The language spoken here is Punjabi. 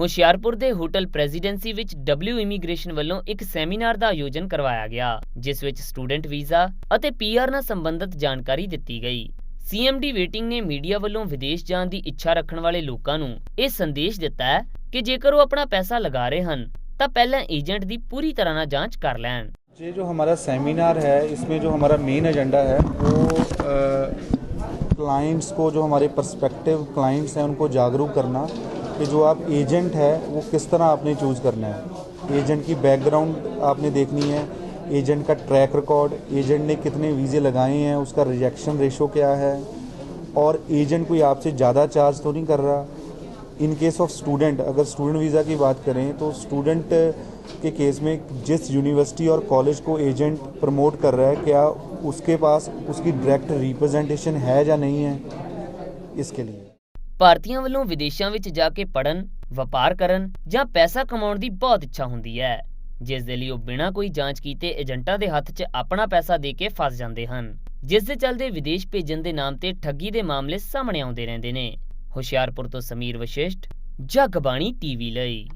ਹੁਸ਼ਿਆਰਪੁਰ ਦੇ ਹੋਟਲ ਪ੍ਰੈਜ਼ੀਡੈਂਸੀ ਵਿੱਚ ਡਬਲਿਊ ਇਮੀਗ੍ਰੇਸ਼ਨ ਵੱਲੋਂ ਇੱਕ ਸੈਮੀਨਾਰ ਦਾ ਆਯੋਜਨ ਕਰਵਾਇਆ ਗਿਆ ਜਿਸ ਵਿੱਚ ਸਟੂਡੈਂਟ ਵੀਜ਼ਾ ਅਤੇ ਪੀਆਰ ਨਾਲ ਸੰਬੰਧਿਤ ਜਾਣਕਾਰੀ ਦਿੱਤੀ ਗਈ ਸੀਐਮਡੀ ਵੇਟਿੰਗ ਨੇ ਮੀਡੀਆ ਵੱਲੋਂ ਵਿਦੇਸ਼ ਜਾਣ ਦੀ ਇੱਛਾ ਰੱਖਣ ਵਾਲੇ ਲੋਕਾਂ ਨੂੰ ਇਹ ਸੰਦੇਸ਼ ਦਿੱਤਾ ਹੈ ਕਿ ਜੇਕਰ ਉਹ ਆਪਣਾ ਪੈਸਾ ਲਗਾ ਰਹੇ ਹਨ ਤਾਂ ਪਹਿਲਾਂ ਏਜੰਟ ਦੀ ਪੂਰੀ ਤਰ੍ਹਾਂ ਨਾਲ ਜਾਂਚ ਕਰ ਲੈਣ ये जो हमारा सेमिनार है इसमें जो हमारा मेन एजेंडा है वो क्लाइंट्स को जो हमारे पर्सपेक्टिव क्लाइंट्स हैं उनको जागरूक करना कि जो आप एजेंट है, वो किस तरह आपने चूज़ करना है। एजेंट की बैकग्राउंड आपने देखनी है। एजेंट का ट्रैक रिकॉर्ड एजेंट ने कितने वीज़े लगाए हैं, उसका रिजेक्शन रेशो क्या है? और एजेंट कोई आपसे ज़्यादा चार्ज तो नहीं कर रहा? इन केस ऑफ़ स्टूडेंट अगर स्टूडेंट वीज़ा की बात करें तो स्टूडेंट के केस में जिस यूनिवर्सिटी और कॉलेज को एजेंट प्रमोट कर रहा है, क्या उसके पास उसकी डायरेक्ट रिप्रेजेंटेशन है या नहीं है? इसके लिए। ਭਾਰਤੀਆਂ ਵੱਲੋਂ ਵਿਦੇਸ਼ਾਂ ਵਿੱਚ ਜਾ ਕੇ ਪੜਨ, ਵਪਾਰ ਕਰਨ ਜਾਂ ਪੈਸਾ ਕਮਾਉਣ ਦੀ ਬਹੁਤ ਇੱਛਾ ਹੁੰਦੀ ਹੈ ਜਿਸ ਦੇ ਲਈ ਉਹ ਬਿਨਾਂ ਕੋਈ ਜਾਂਚ ਕੀਤੇ ਏਜੰਟਾਂ ਦੇ ਹੱਥ 'ਚ ਆਪਣਾ ਪੈਸਾ ਦੇ ਕੇ ਫਸ ਜਾਂਦੇ ਹਨ ਜਿਸ ਦੇ ਚੱਲਦੇ ਵਿਦੇਸ਼ ਭੇਜਣ ਦੇ ਨਾਮ ਤੇ ਠੱਗੀ ਦੇ ਮਾਮਲੇ ਸਾਹਮਣੇ ਆਉਂਦੇ ਰਹਿੰਦੇ ਨੇ। ਹੁਸ਼ਿਆਰਪੁਰ ਤੋਂ ਸਮੀਰ ਵਸ਼ਿਸ਼ਟ ਜਗਬਾਣੀ ਟੀਵੀ ਲਈ।